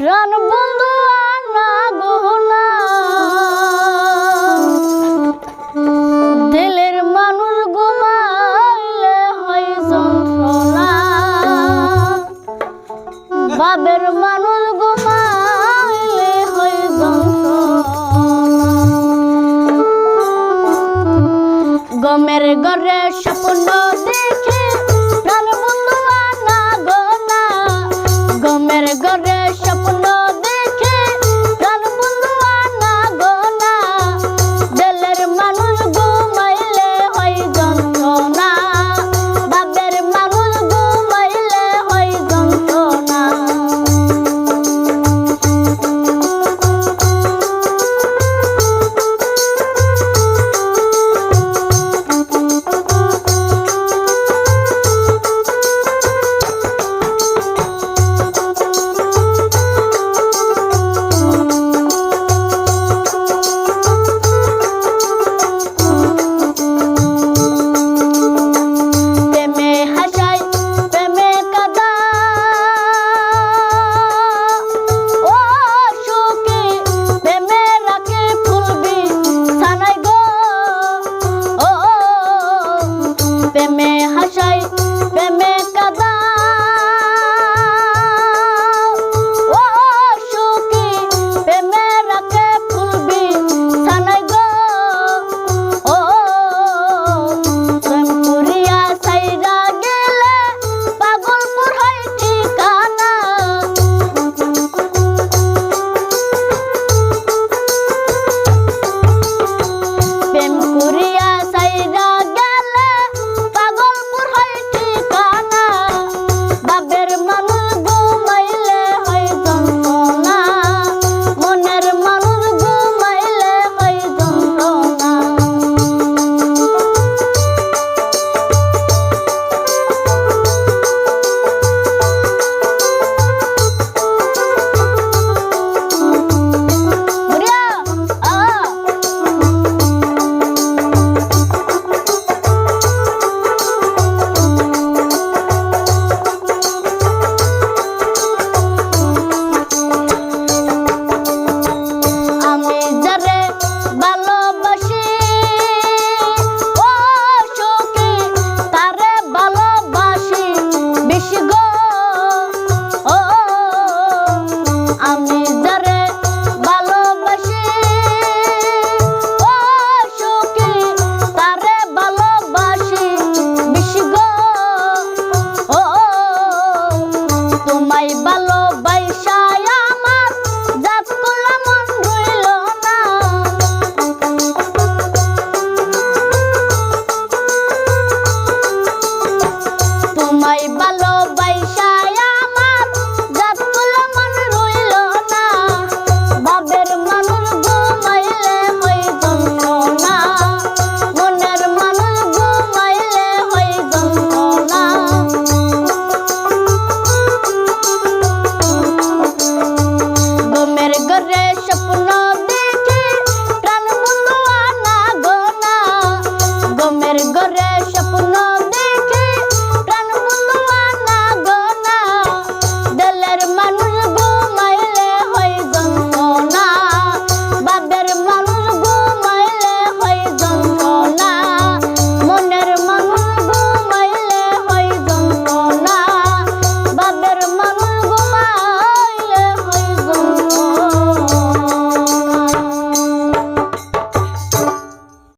প্রাণ বন্ধু আনা গহনা। দিলের মানুষ ঘুমাইলে হয় যন্ত্রণা। বাবের মানুষ ঘুমাইলে হয় যন্ত্রণা। গমের ঘরে স্বপ্ন